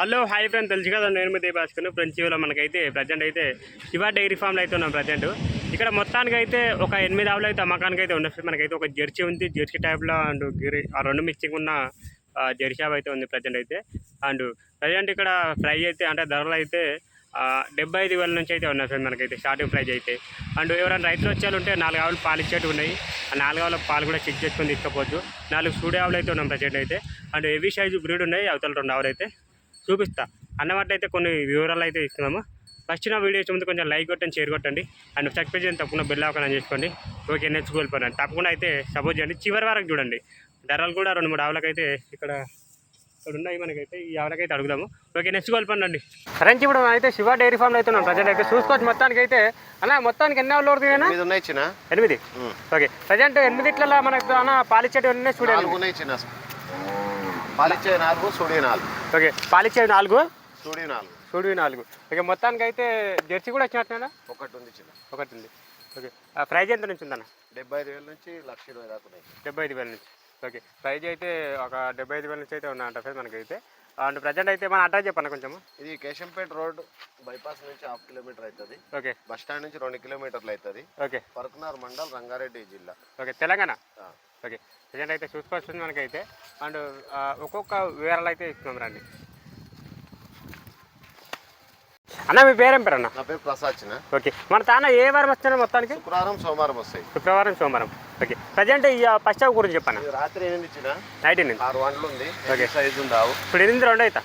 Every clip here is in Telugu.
హలో హాయ్ ఫ్రెండ్ తెలుసు కదా నేను మీద భాస్కర్ ఫ్రెండ్స్ ఇవ్వలో మనకైతే ప్రజెంట్ అయితే శివ డైరీ ఫామ్లో అయితే ఉన్నాం ప్రజెంట్. ఇక్కడ మొత్తానికి అయితే ఒక ఎనిమిది ఆవులు అయితే అమ్మకానికి అయితే ఉన్నాయి మనకైతే ఒక జెర్సీ ఉంది. జెర్సీ టైప్లో అండ్ గిరి ఆ రెండు మిక్సింగ్ ఉన్న జెర్సీ ఆవు అయితే ఉంది ప్రజెంట్ అయితే. అండ్ ప్రజెంట్ ఇక్కడ ప్రైజ్ అయితే అంటే ధరలు అయితే డెబ్బై ఐదు వేల నుంచి అయితే ఉన్నాయి ఫ్రెండ్ మనకైతే స్టార్టింగ్ ప్రైజ్ అయితే. అండ్ ఎవరైనా రైతులు వచ్చే ఉంటే నాలుగు ఆవులు పాలు ఇచ్చేటివి ఉన్నాయి. ఆ నాలుగు ఆవుల పాలు కూడా చెక్ చేసుకొని తీసుకోవచ్చు. నాలుగు సూడి ఆవులు అయితే ఉన్నాం ప్రజెంట్ అయితే. అండ్ హెవీ సైజు బ్రీడ్ ఉన్నాయి. అవతల రెండు ఆవులు అయితే. చూపిస్తా. అన్నమాట అయితే కొన్ని వివరాలు అయితే ఇస్తున్నాము. ఫస్ట్ నా వీడియో ముందు కొంచెం లైక్ కొట్టండి షేర్ కొట్టండి. అండ్ సబ్స్క్రైబ్ చేయండి తప్పకుండా బెల్ ఆకని చేసుకోండి. ఓకే నెక్స్ట్ తప్పకుండా అయితే సపోర్ట్ చేయండి. చివరి వరకు చూడండి. ధరలు కూడా రెండు మూడు ఆవులకైతే ఇక్కడ ఇక్కడ ఉన్నాయి మనకైతే. ఈ ఆవులకైతే అడుగుదాము. ఓకే నెక్స్ట్ కోల్పోండి ఫ్రెండ్స్ ఇప్పుడు అయితే శివ డైరీ ఫామ్లో అయితే ఉన్నాం. ప్రజెంట్ అయితే చూసుకోవచ్చు. మొత్తానికి అయితే అన్న మొత్తానికి ఎన్ని ఆవులు ఉన్నాయి చిన్న. ఎనిమిది? ఓకే ప్రజెంట్ ఎనిమిది ఇట్లా మనకు అన్న పాలిచ్చేటి ఉన్నాయి చూడండి పాలిచ్చే నాలుగు సుడి నాలుగు. ఓకే పాలిచ్చేవి నాలుగు సుడి నాలుగు. చూడు నాలుగు. ఇక మొత్తానికి అయితే జెర్సీ కూడా వచ్చినట్టున్నా ఒకటి ఉంది చిన్న. ఒకటి ఉంది ఓకే ఆ ప్రైజ్ ఎంత నుంచి ఉందన్న? డెబ్బై ఐదు వేల నుంచి లక్ష ఇరవై దాకా ఉన్నాయి. డెబ్బై ఐదు వేల నుంచి. ఓకే ప్రైజ్ అయితే ఒక డెబ్బై ఐదు వేల నుంచి అయితే ఉన్నాయంట ఫ్రెండ్ మనకైతే. అండ్ ప్రజెంట్ అయితే మన అడ్రస్ చెప్పండి కొంచెము ఇది కేశంపేట రోడ్ బైపాస్ నుంచి హాఫ్ కిలోమీటర్ అవుతుంది. ఓకే. బస్ స్టాండ్ నుంచి రెండు కిలోమీటర్లు అవుతుంది. ఓకే. పరకునార్ మండల్ రంగారెడ్డి జిల్లా. ఓకే తెలంగాణ. ఓకే. ప్రజెంట్ అయితే చూసుకోవచ్చు మనకైతే. అండ్ ఒక్కొక్క వివరాలు అయితే ఇస్తున్నాం రండి. అన్న మీ పేరేం పేరు అన్న? నా పేరు ప్రసాద్ ఓకే. మన తాన ఏ వారం వస్తున్నా మొత్తానికి? శుక్రవారం సోమవారం వస్తాయి. శుక్రవారం సోమవారం. ఓకే. ప్రజెంట్ ఈ ఫస్ట్ హాఫ్ గురించి చెప్పన్న? ఇది రాత్రి ఎనిమిది నైట్ ఎనిమిది. ఆరు వంటలు ఉంది. ఓకే. సైజు ఉంది ఆవు. ఇప్పుడు ఎనిమిది రెండు అవుతా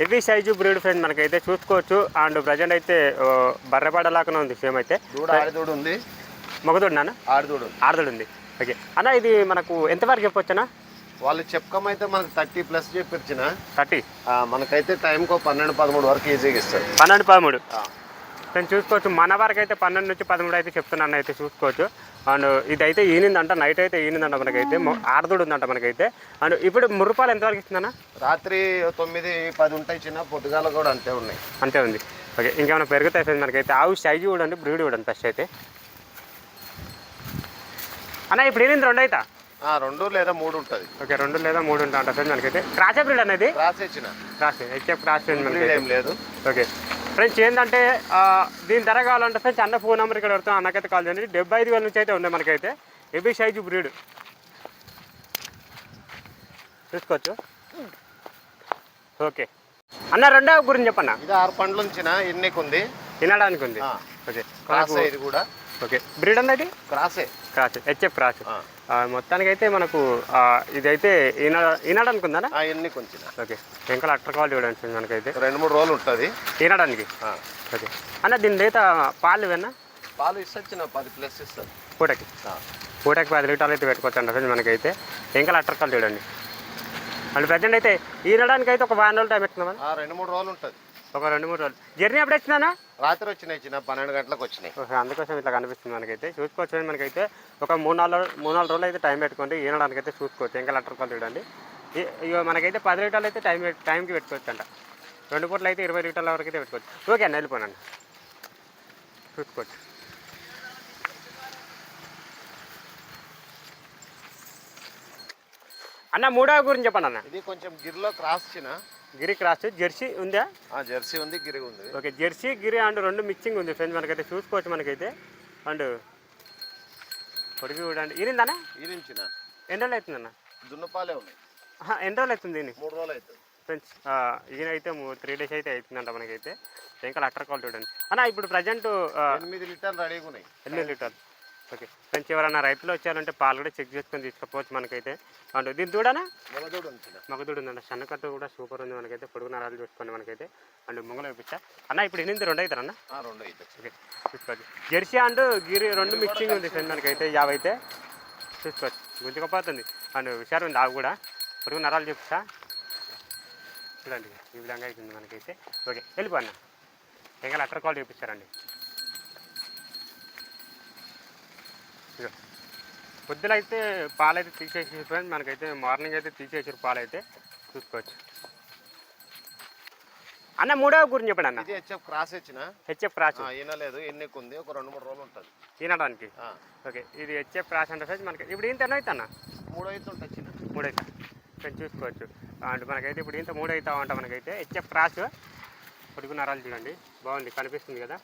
హెవీ సైజు బ్రీడ్ ఫ్రెండ్ మనకైతే చూసుకోవచ్చు. అండ్ ప్రజెంట్ అయితే బర్రెపడలాగానే ఉంది సేమ్ అయితే. దూడ ఆడిదూడు ఉంది. మగదోడు నాన్న ఆడిదూడు ఆడదోడు ఉంది. ఓకే అన్న ఇది మనకు ఎంతవరకు చెప్పొచ్చనా వాళ్ళు చెప్పకమైతే మనకు థర్టీ ప్లస్ చెప్పిచ్చిన. థర్టీ? మనకైతే టైంకో పన్నెండు పదమూడు వరకు ఈజీగా ఇస్తారు. పన్నెండు పదమూడు? ఆ. ఫ్రెండ్ చూసుకోవచ్చు. మన వరకు అయితే పన్నెండు నుంచి పదమూడు అయితే చెప్తున్నాను అయితే చూసుకోవచ్చు. అండ్ ఇదైతే ఈనిందంట నైట్ అయితే ఈనిందంట మనకైతే. మొ- ఆడదోడు ఉందంట మనకైతే. అండ్ ఇప్పుడు మురుపాలు ఎంతవరకు ఇస్తుందన్న? రాత్రి తొమ్మిది పది ఉంటాయి చిన్న పొద్దుగాల కూడా అంతే ఉన్నాయి. అంతే ఉంది. ఓకే ఇంకేమైనా పెరుగుతాయి మనకైతే. ఆవు సైజు చూడండి బ్రీడ్ చూడండి ఫస్ట్ అయితే. అన్న ఇప్పుడు ఈనింది రెండు అవుతా ఆ, రెండు లేదా మూడు ఉంటుంది. ఓకే రెండు లేదా మూడు ఉంటా అంట ఫ్రెండ్ మనకైతే. క్రాస్ బ్రీడ్ అనేది ఇచ్చిన. క్రాస్ హెచ్ఎఫ్ ఏం లేదు. ఓకే. ఫ్రెండ్స్ ఏంటంటే దీని ధర కావాలంటే ఫ్రెండ్స్ అన్న ఫోన్ నెంబర్ ఇక్కడ పెడతాం అన్నకైతే కాల్ చేయండి. డెబ్బై ఐదు వేల నుంచి అయితే ఉంది మనకైతే. హెవీ సైజు బ్రీడ్ చూసుకోవచ్చు. ఓకే. అన్న రెండో గురించి చెప్పన్న? ఇది ఆరు పండ్లు ఉంచిన ఎన్నిక ఉంది. తినడానికి ఉంది ఓకే ఇది కూడా. ఓకే. బ్రీడ్ అన్నది? క్రాసే. Cross HF cross. మొత్తానికైతే మనకు ఇదైతే ఈన ఈనడానికి ఉందన్న ఆ ఎన్నిక ఉంచిన ఓకే. వెంకల అట్టర్ కావాలి చూడండి మనకైతే. రెండు మూడు రోజులు ఉంటుంది. తినడానికి ఆ, ఓకే. అన్న దీని లేత పాలు ఇవన్నా పాలు ఇస్తొచ్చిన పది ప్లస్ ఇస్తుంది. పూటకి? పూటకి పది లీటర్లు అయితే పెట్టుకోవచ్చు అండి మనకైతే. ఇంకా అట్టర్కాలు చూడండి. అండ్ ప్రజెంట్ అయితే ఈనడానికి అయితే ఒక వారం రోజులు టైం పెట్టుకున్నాం రెండు మూడు రోజులు ఉంటుంది. ఒక రెండు మూడు రోజులు. జర్నీ ఎప్పుడు వచ్చిందన్నా రాత్రి వచ్చినాయి చిన్న పన్నెండు గంటలకు వచ్చినాయి. ఓకే అందుకోసం ఇట్లా కనిపిస్తుంది మనకైతే. చూసుకోవచ్చు మనకైతే ఒక మూడు నాలుగు మూడు నాలుగు రోజులు అయితే టైం పెట్టుకోండి. ఈనడానికి అయితే చూసుకోవచ్చు. ఇంకా అట్టర్కాలు చూడండి. ఈ- ఇగో మనకైతే పది లీటర్లు అయితే టైం టైంకి పెట్టుకోవచ్చు అంట రెండు పూటలు అయితే ఇరవై లీటర్ల వరకు అయితే పెట్టుకోవచ్చు. ఓకే అన్న వెళ్ళిపోనండి. చూసుకోవచ్చు. అన్న మూడవ గురించి చెప్పండి అన్న. ఇది కొంచెం గిరిలో క్రాస్ చిన్న. గిరి క్రాస్ జెర్సీ ఉందా? జెర్సీ ఉంది గిరి ఉంది. ఓకే జెర్సీ గిరి అండ్ రెండు మిక్సింగ్ ఉంది ఫ్రెండ్స్ మనకైతే. చూసుకోవచ్చు మనకైతే. అండ్ పొడిగి చూడండి ఈరిందన్న ఈరించిన ఎన్ని రోజులు అవుతుందన్న? దున్నపాలే ఆహా, ఎన్ని రోజులు అవుతుంది దీన్ని మూడు రోజులు అవుతుంది. ఫ్రెండ్స్ ఈయన అయితే త్రీ డేస్ అయితే అవుతుందంట మనకైతే. ఇంకా అట్టర్ కాల్ చూడండి. అన్న ఇప్పుడు ప్రజెంట్ ఎనిమిది లీటర్లు రెడీగా ఉన్నాయి. ఎనిమిది లీటర్లు. ఓకే. ఫ్రెండ్స్ ఎవరైనా రైతులు వచ్చారంటే పాలు కూడా చెక్ చేసుకొని తీసుకుపోవచ్చు మనకైతే. అండ్ దీని చూడనా మొగదోడు ఉందండి సన్నకట్టు కూడా సూపర్ ఉంది మనకైతే. పొడుగు నరాలు చూసుకోండి మనకైతే. అండ్ ముంగలు చూపించా అన్న ఇప్పుడు ఎనిమిది రెండు అవుతారన్న ఆ, రెండు ఓకే. చూసుకోవచ్చు. జెర్సీ అండ్ గిరి రెండు మిక్సింగ్ ఉంది ఫ్రెండ్ మనకైతే. యాభై అయితే చూసుకోవచ్చు గుంజుకపోతుంది అండ్ హుషారు ఉంది. ఆవు కూడా. పొడుగు నరాలు చూపిస్తా చూడండి. ఈ విధంగా అవుతుంది మనకైతే. ఓకే. వెళ్ళిపోన్న ఇంకా అట్టర్ కాల్ చూపిస్తారండి. పొద్దున అయితే పాలైతే తీసేసి ఫ్రెండ్ మనకైతే మార్నింగ్ అయితే తీసేసారు పాలైతే. చూసుకోవచ్చు. అన్న మూడవ గురించి చెప్పండి అన్న. ఇది హెచ్ఎఫ్ క్రాస్ ఇచ్చిన హెచ్ఎఫ్ రాసు ఈనలేదు. ఎన్నిక ఉంది ఒక రెండు మూడు రోజులు ఉంటుంది. తినడానికి ఓకే ఇది హెచ్ఎఫ్ రాసి అంటే ఫ్రెండ్స్ మనకి ఇప్పుడు ఇంత ఎన్నో అవుతా అన్న మూడు అయితే ఉంటుంది చిన్న. మూడైతే. కొంచెం చూసుకోవచ్చు. అండ్ మనకైతే ఇప్పుడు ఇంత మూడు అవుతా ఉంటాం మనకైతే హెచ్ఎఫ్ క్రాస్. పొడుగు నరాలు చూడండి. బాగుంది. కనిపిస్తుంది కదా?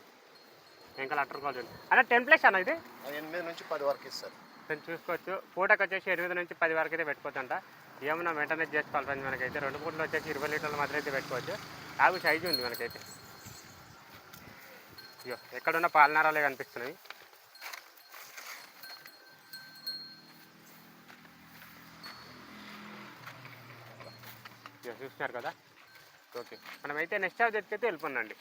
ఇంకా అటర్ కాల్ అన్న టెన్ ప్లస్ అన్న ఇది? ఎనిమిది నుంచి పది వరకు ఇస్తారు. కొంచెం చూసుకోవచ్చు. పూటకు వచ్చేసి ఎనిమిది నుంచి పది వరకు అయితే పెట్టుకోవచ్చు అంట. ఏమన్నా మెయింటెనెన్స్ చేసుకోవాలి ఫ్రెండ్స్ మనకైతే రెండు పూటలు వచ్చేసి ఇరవై లీటర్లు మాత్రం అయితే పెట్టుకోవచ్చు. ఆగు సైజు ఉంది మనకైతే. అయ్యో ఎక్కడున్న పాలనారాలే కనిపిస్తున్నాయి. చూస్తున్నారు కదా? ఓకే. మనమైతే నెక్స్ట్ హాఫ్ అయితే వెళ్ళిపోండి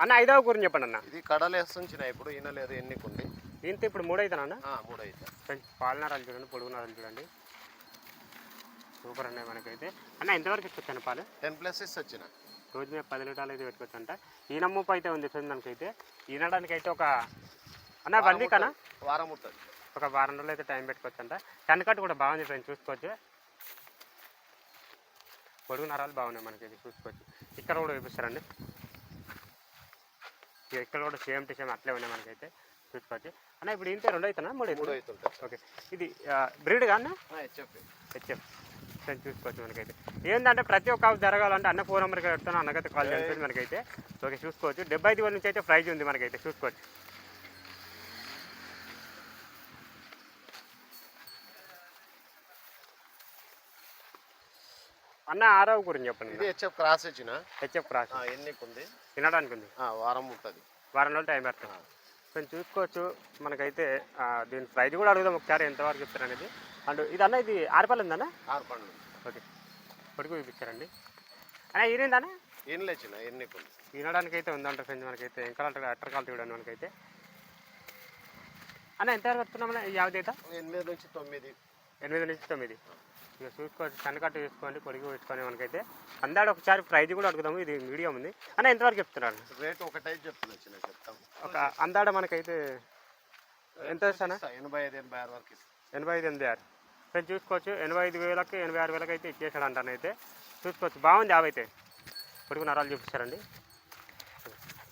అన్న ఐదవ గురించి చెప్పండి అన్న. ఇది కడలు వేస్తుంచిన ఇప్పుడు ఈయన లేదు ఎన్నికుండి దీంతో ఇప్పుడు మూడు అవుతానన్నా ఆ, మూడు కొంచెం పాలనారాలు చూడండి పొడుగు నరాలు చూడండి. సూపర్ ఉన్నాయి మనకైతే. అన్న ఎంతవరకు ఇచ్చుకొచ్చాను పాలు? టెన్ ప్లస్ ఇస్తే వచ్చిన రోజు మీద పది లీటర్లు అయితే పెట్టుకోవచ్చంట. ఈన ముప్పు అయితే ఉంది ఫ్రెండ్ మనకైతే. ఈనడానికి అయితే ఒక అన్న బండి కన్నా వారం ఉంటుంది ఒక వారం రోజులు అయితే టైం పెట్టుకోవచ్చంట. కన్నుకట్టు కూడా బాగుంది ఫ్రెండ్ చూసుకోవచ్చు. పొడుగు నరాలు బాగున్నాయి మనకి చూసుకోవచ్చు. ఇక్కడ కూడా చూపిస్తారండి. ఇక్కడ కూడా సేమ్ టు సేమ్ అట్లే ఉన్నాయి మనకైతే. చూసుకోవచ్చు. అన్న ఇప్పుడు ఇంతే రెండు అవుతున్నా మూడు మూడు అవుతుంది అవుతుంటాయి. ఓకే. ఇది బ్రీడ్ కానీ హెచ్ఎఫ్. హెచ్ఎఫ్. చూసుకోవచ్చు మనకైతే. ఏంటంటే ప్రతి ఒక్క జరగాలంటే అన్న ఫోన్ నెంబర్కి పెడతాను అన్నకైతే కాల్ చేస్తుంది మనకైతే. ఓకే చూసుకోవచ్చు. డెబ్బై ఐదు వేల నుంచి అయితే ప్రైజ్ ఉంది మనకైతే. చూసుకోవచ్చు. అన్న ఆరవ గురించి ఇది చెప్పండి హెచ్ఎఫ్ క్రాస్ ఇచ్చిన హెచ్ఎఫ్ క్రాస్. ఆ, ఎన్నికుంది? తినడానికి ఉంది వారం ఉంటుంది. వారం రోజులు టైం పెడతాం కొంచెం చూసుకోవచ్చు. మనకైతే దీని ప్రైజ్ కూడా అడుగుదాం ఒకసారి ఎంతవరకు చెప్తారు అనేది. అండ్ ఇది అన్న ఇది ఆరుపల్లి ఉందన్న? ఆరు పండ్లు ఓకే. పొడుగు చూపించారండి అన్న ఈరిందన్న ఏం లేచిన ఎన్నికుంది? వినడానికి అయితే ఉందంట ఫ్రెండ్స్ మనకైతే. ఇంకా అట్టర్ కాల్ చూడండి మనకైతే. అన్న ఎంత పెడుతున్నామన్నా యావది అయితే ఎనిమిది నుంచి తొమ్మిది. ఎనిమిది నుంచి తొమ్మిది. ఇక చూసుకోవచ్చు సన్నకట్టు చూసుకోండి పొడిగి పెట్టుకొని మనకైతే. అందాడు ఒకసారి ప్రైజ్ కూడా అడుగుదాము ఇది మీడియం ఉంది. అన్న ఎంతవరకు చెప్తున్నారు? రేటు ఒకటే చెప్తున్నా చెప్తాం. ఒక అందాడ మనకైతే ఎంత వస్తానా ఇస్తా, ఎనభై ఐదు ఎనభై ఆరు వరకు. ఎనభై ఐదు ఎనభై ఆరు. ఫ్రెండ్స్ చూసుకోవచ్చు. ఎనభై ఐదు వేలకి ఎనభై ఆరు వేలకి అయితే ఇచ్చేసాడు అంటానైతే చూసుకోవచ్చు. బాగుంది యావైతే పొడుగు నరాలు చూపిస్తారండి.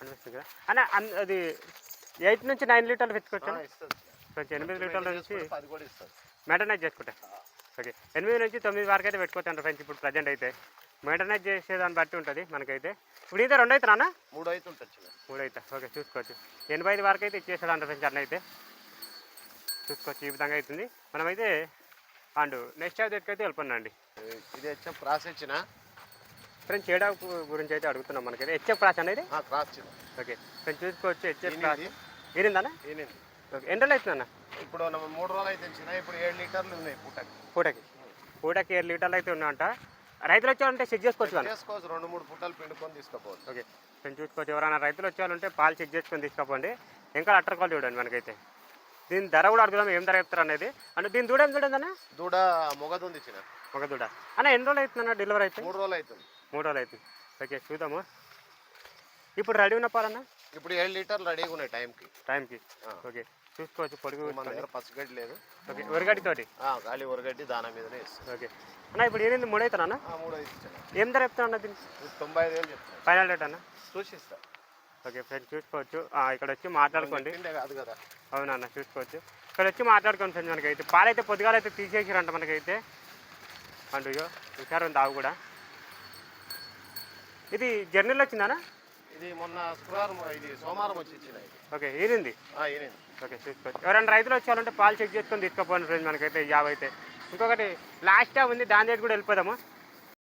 అనిపిస్తుంది కదా? అన్న అన్- అది ఎయిట్ నుంచి నైన్ లీటర్లు పెట్టుకోవచ్చు? ఎనిమిది లీటర్ల నుంచి మెయింటెనైజ్ చేసుకుంటా. ఓకే. ఎనిమిది నుంచి తొమ్మిది వరకు అయితే పెట్టుకోవచ్చు ఫ్రెండ్స్ ఇప్పుడు ప్రజెంట్ అయితే. మెయింటెనైజ్ చేసేదాన్ని బట్టి ఉంటుంది మనకైతే. ఇప్పుడు అయితే రెండు అవుతారా అన్న? మూడు అయితే ఉంటుంది మూడు అయితే ఓకే చూసుకోవచ్చు. ఎనభై ఐదు వరకు అయితే ఇచ్చేసాడు అంట ఫ్రెండ్స్ అన్న అయితే. చూసుకోవచ్చు ఈ విధంగా అవుతుంది. మనమైతే అండ్ నెక్స్ట్ అయితే అయితే వెళ్ళిపోండి ఇది హెచ్ఎఫ్ క్రాస్ ఇచ్చిన ఫ్రెండ్స్ ఏడా గురించి అయితే అడుగుతున్నాం మనకైతే. హెచ్ఎఫ్ క్రాస్ అనేది చిన్న. ఓకే. ఫ్రెండ్స్ చూసుకోవచ్చు హెచ్ఎఫ్ క్రాస్. ఈనింది. Okay okay. ఎన్ని రోజులు అవుతుంది అన్న ఇప్పుడు మూడు రోజులు అయితే ఇప్పుడు ఏడు లీటర్లు ఉన్నాయి పూటకి. పూటకి. పూటకి ఏడు లీటర్లు అయితే ఉన్నాయంట. రైతులు వచ్చారంటే చెక్ చేసుకోవచ్చు చేసుకోవచ్చు. రెండు మూడు పూటలు పిండుకొని తీసుకోపోవచ్చు. ఓకే. పిండి చూసుకోవచ్చు. ఎవరైనా రైతులు వచ్చారంటే పాలు చెక్ చేసుకొని తీసుకోపోండి. ఇంకా అట్టర్ కాల్ చూడండి మనకైతే. దీని ధర కూడా అడుగుదాం ఏం ధర చెప్తారు అనేది? అంటే దీని దూడ ఏం చూడండి అన్న దూడ మొగదుంది చిన్న. మొగదూడ అన్న ఎన్ని రోజులు అవుతుంది అన్న డెలివరీ అయితే? మూడు రోజులు అవుతుంది. మూడు రోజులు అవుతుంది. ఓకే చూద్దాము. ఇప్పుడు రెడీ ఉన్న పాలన్నా? ఇప్పుడు ఏడు లీటర్లు రెడీగా ఉన్నాయి టైంకి. టైంకి. ఓకే. చూసుకోవచ్చు పొడుగు మన దగ్గర పసుగడ్డి లేదు. ఓకే ఉరగడ్డితోటి ఆ, గాలి ఉరగడ్డి దాని మీదనే ఇస్తుంది ఓకే. అన్న ఇప్పుడు ఏమైంది మూడు అవుతానా అన్న? మూడు ఇచ్చాను. ఏం ధర చెప్తాను అన్న ఇది తొంభై ఐదు వేలు చెప్తాను. ఫైనల్ రేట్ అన్న? చూసి ఇస్తా ఓకే ఫ్రెండ్స్ చూసుకోవచ్చు. ఇక్కడ వచ్చి మాట్లాడుకోండి. కాదు కదా. అవునా అన్న? చూసుకోవచ్చు. ఇక్కడ వచ్చి మాట్లాడుకోండి ఫ్రెండ్స్ మనకైతే. పాలైతే పొద్దుగాల అయితే తీసేసారంట మనకైతే. అండ్ ఇగో హుషారు ఉంది ఆవు కూడా. ఇది జర్నీలో వచ్చిందనా ఇది మొన్న శుక్రవారం ఇది సోమవారం వచ్చి ఇచ్చిన ఇది. ఓకే ఏరింది ఈనింది. ఓకే చూసుకోవచ్చు ఎవరైనా రైతులు వచ్చారంటే పాలు చెక్ చేసుకొని తీసుకుపోండి ఫ్రెండ్స్ మనకైతే జాబ్ అయితే. ఇంకొకటి లాస్ట్ ఉంది దాని దగ్గర కూడా వెళ్ళిపోదాము.